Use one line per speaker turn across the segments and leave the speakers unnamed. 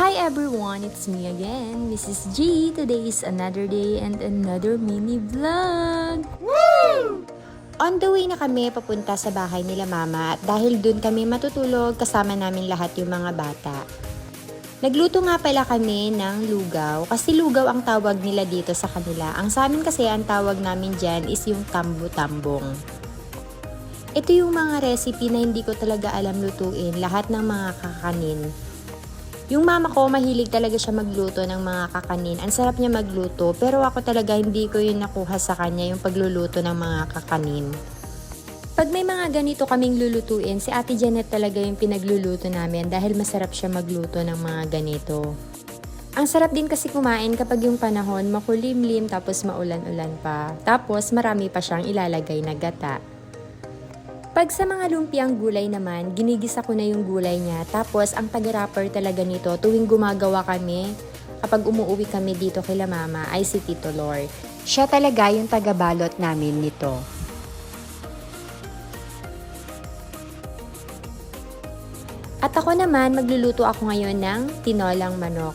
Hi everyone, it's me again, Mrs. G. Today is another day and another mini vlog.
On the way na kami papunta sa bahay nila mama at dahil dun kami matutulog kasama namin lahat yung mga bata. Nagluto nga pala kami ng lugaw kasi lugaw ang tawag nila dito sa kanila. Ang sa amin kasi ang tawag namin dyan is yung tambo-tambong. Ito yung mga recipe na hindi ko talaga alam lutuin, lahat ng mga kakanin. Yung mama ko, mahilig talaga siya magluto ng mga kakanin. Ang sarap niya magluto, pero ako talaga hindi ko yun nakuha sa kanya, yung pagluluto ng mga kakanin. Pag may mga ganito kaming lulutuin, si Ate Janet talaga yung pinagluluto namin dahil masarap siya magluto ng mga ganito. Ang sarap din kasi kumain kapag yung panahon makulimlim tapos maulan-ulan pa. Tapos marami pa siyang ilalagay na gata. Pag sa mga lumpiang gulay naman, ginigisa ko na yung gulay niya. Tapos, ang taga-wrapper talaga nito, tuwing gumagawa kami, kapag umuwi kami dito kila mama, ay si Tito Lord. Siya talaga yung taga-balot namin nito. At ako naman, magluluto ako ngayon ng tinolang manok.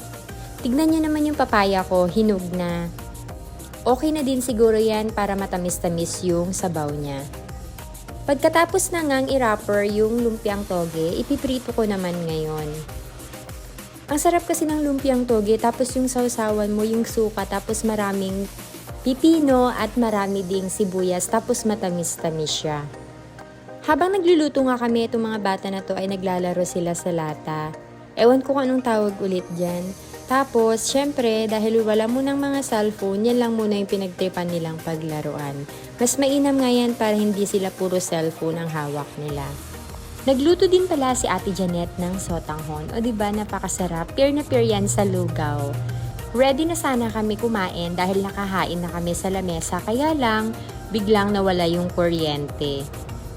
Tignan nyo naman yung papaya ko, hinog na. Okay na din siguro yan para matamis-tamis yung sabaw niya. Pagkatapos na ngang i-wrapper yung lumpiang toge, ipiprito ko naman ngayon. Ang sarap kasi ng lumpiang toge, tapos yung sausawan mo, yung suka, tapos maraming pipino at marami ding sibuyas, tapos matamis-tamis siya. Habang nagluluto nga kami, itong mga bata na to ay naglalaro sila sa lata. Ewan ko kung anong tawag ulit dyan. Tapos, syempre, dahil wala mo ng mga cellphone, yan lang muna yung pinagtripan nilang paglaruan. Mas mainam nga yan para hindi sila puro cellphone ang hawak nila. Nagluto din pala si Ate Janet ng sotanghon. O ba napakasarap. Pure na pure yan sa lugaw. Ready na sana kami kumain dahil nakahain na kami sa lamesa. Kaya lang, biglang nawala yung kuryente.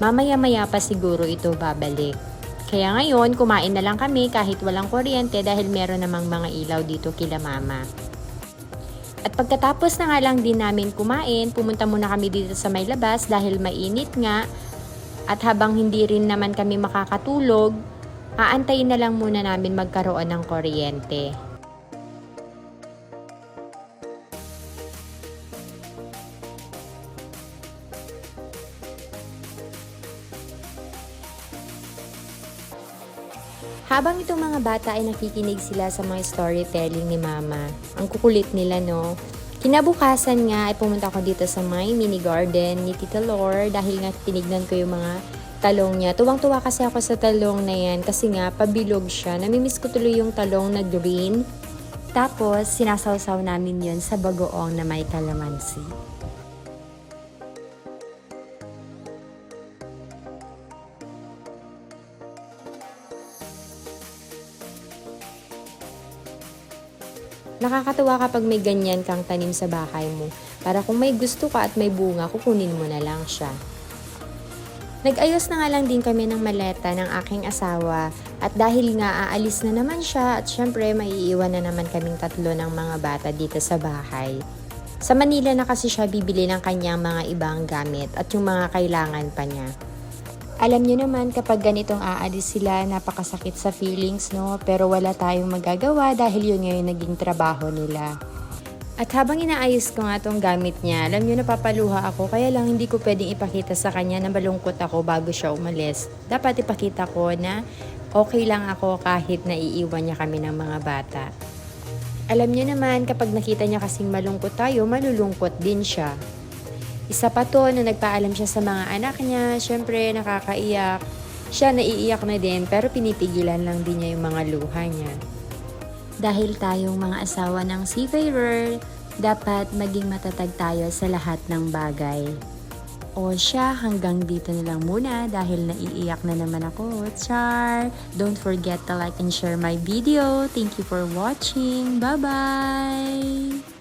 Mamaya-maya pa siguro ito babalik. Kaya ngayon, kumain na lang kami kahit walang kuryente dahil meron namang mga ilaw dito kila mama. At pagkatapos na nga lang din namin kumain, pumunta muna kami dito sa may labas dahil mainit nga. At habang hindi rin naman kami makakatulog, aantayin na lang muna namin magkaroon ng kuryente. Habang itong mga bata ay nakikinig sila sa mga storytelling ni Mama, ang kukulit nila no. Kinabukasan nga ay pumunta ko dito sa my mini garden ni Tita Lor dahil nga tinignan ko yung mga talong niya. Tuwang-tuwa kasi ako sa talong na yan kasi nga pabilog siya. Namimiss ko tuloy yung talong na green. Tapos sinasawsaw namin yun sa bagoong na may kalamansi. Nakakatuwa kapag may ganyan kang tanim sa bahay mo. Para kung may gusto ka at may bunga, kukunin mo na lang siya. Nag-ayos na nga lang din kami ng maleta ng aking asawa at dahil nga aalis na naman siya at syempre maiiwan na naman kaming tatlo ng mga bata dito sa bahay. Sa Manila na kasi siya bibili ng kanyang mga ibang gamit at yung mga kailangan pa niya. Alam niyo naman kapag ganitong aalis sila, napakasakit sa feelings, no? Pero wala tayong magagawa dahil yun ngayon naging trabaho nila. At habang inaayos ko nga tong gamit niya, alam niyo napapaluha ako kaya lang hindi ko pwedeng ipakita sa kanya na malungkot ako bago siya umalis. Dapat ipakita ko na okay lang ako kahit naiiwan niya kami ng mga bata. Alam niyo naman kapag nakita niya kasing malungkot tayo, malulungkot din siya. Isa pa to, nung nagpaalam siya sa mga anak niya, syempre nakakaiyak. Siya naiiyak na din, pero pinipigilan lang din niya yung mga luha niya. Dahil tayong mga asawa ng seafarer, dapat maging matatag tayo sa lahat ng bagay. O siya, hanggang dito na lang muna dahil naiiyak na naman ako. Char! Don't forget to like and share my video. Thank you for watching. Bye-bye!